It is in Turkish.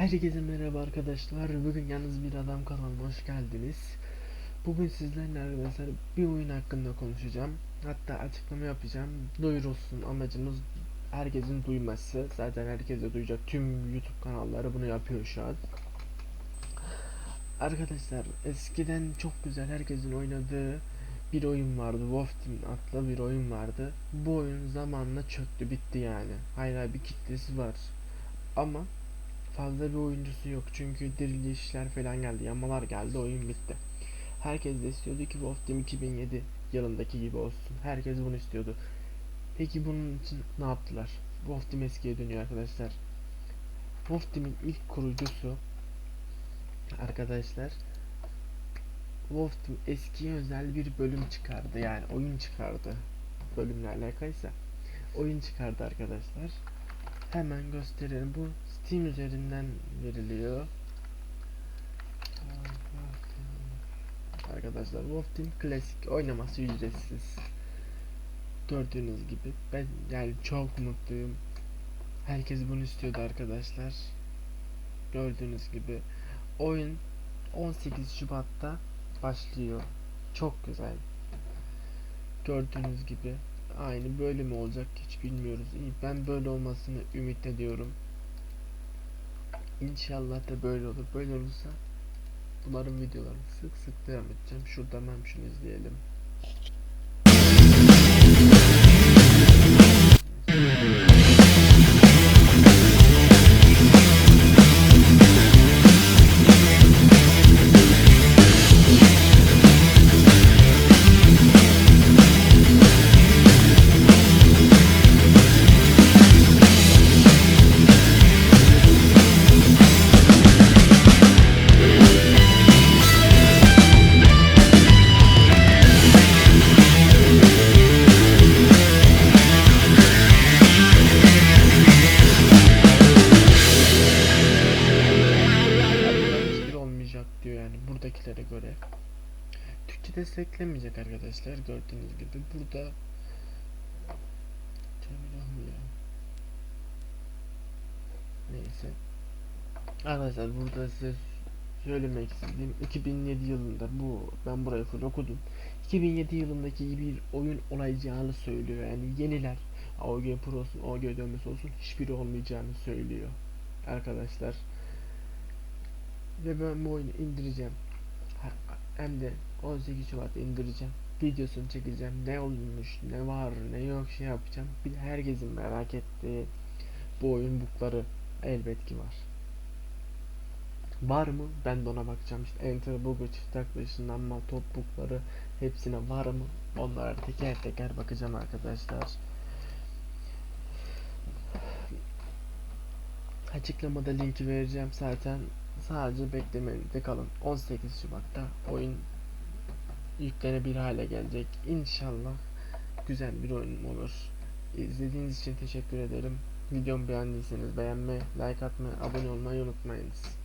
Herkese merhaba arkadaşlar. Bugün yalnız bir adam kanalına hoş geldiniz. Bugün sizlerle arkadaşlar bir oyun hakkında konuşacağım. Hatta açıklama yapacağım. Duyurulsun amacımız herkesin duyması. Zaten herkes duyacak. Tüm YouTube kanalları bunu yapıyor şu an. Arkadaşlar eskiden çok güzel herkesin oynadığı bir oyun vardı. Wolf Team adlı bir oyun vardı. Bu oyun zamanla çöktü bitti yani. Hala bir kitlesi var. Ama fazla bir oyuncusu yok çünkü dirilişler falan geldi, yamalar geldi, oyun bitti. Herkes de istiyordu ki Wolf Team 2007 yılındaki gibi olsun. Herkes bunu istiyordu. Peki bunun için ne yaptılar? Wolf Team eskiye dönüyor arkadaşlar. Wolf Team'in ilk kurucusu arkadaşlar Wolf Team eskiye özel bir bölüm çıkardı yani oyun çıkardı bölümle alakalıysa oyun çıkardı arkadaşlar hemen gösterelim bu Steam üzerinden veriliyor arkadaşlar Wolf Team klasik oynaması ücretsiz gördüğünüz gibi ben yani çok mutluyum herkes bunu istiyordu arkadaşlar gördüğünüz gibi oyun 18 Şubat'ta başlıyor. Çok güzel. Gördüğünüz gibi aynı böyle mi olacak hiç bilmiyoruz. İyi, Ben böyle olmasını ümit ediyorum. İnşallah da böyle olur. Böyle olursa bunların videolarını sık sık devam edeceğim. Şuradan hem şunu izleyelim. Yani buradakilere göre. Türkçe desteklemeyecek arkadaşlar gördüğünüz gibi burada. Neyse. Arkadaşlar burada size söylemek istediğim 2007 yılında bu ben burayı full okudum. 2007 yılındaki bir oyun olacağını söylüyor. Yani yeniler AOG Pro olsun, AOG dönmesi olsun hiçbiri olmayacağını söylüyor. Arkadaşlar ve ben bu oyunu indireceğim. Hem de 18 Şubat indireceğim. Videosunu çekeceğim. Ne olmuş, ne var, ne yok şey yapacağım. Bir herkesin merak ettiği bu oyun bukları elbet ki var. Var mı? Ben de ona bakacağım. İşte Enter Bug'u, çift takla ışınlanma, top bukları hepsine var mı? Onlara teker teker bakacağım arkadaşlar. Açıklamada linki vereceğim zaten. Sadece beklemenizde kalın. 18 Şubat'ta oyun yüklenebilir hale gelecek. İnşallah güzel bir oyun olur. İzlediğiniz için teşekkür ederim. Videomu beğendiyseniz beğenmeyi, like atmayı, abone olmayı unutmayınız.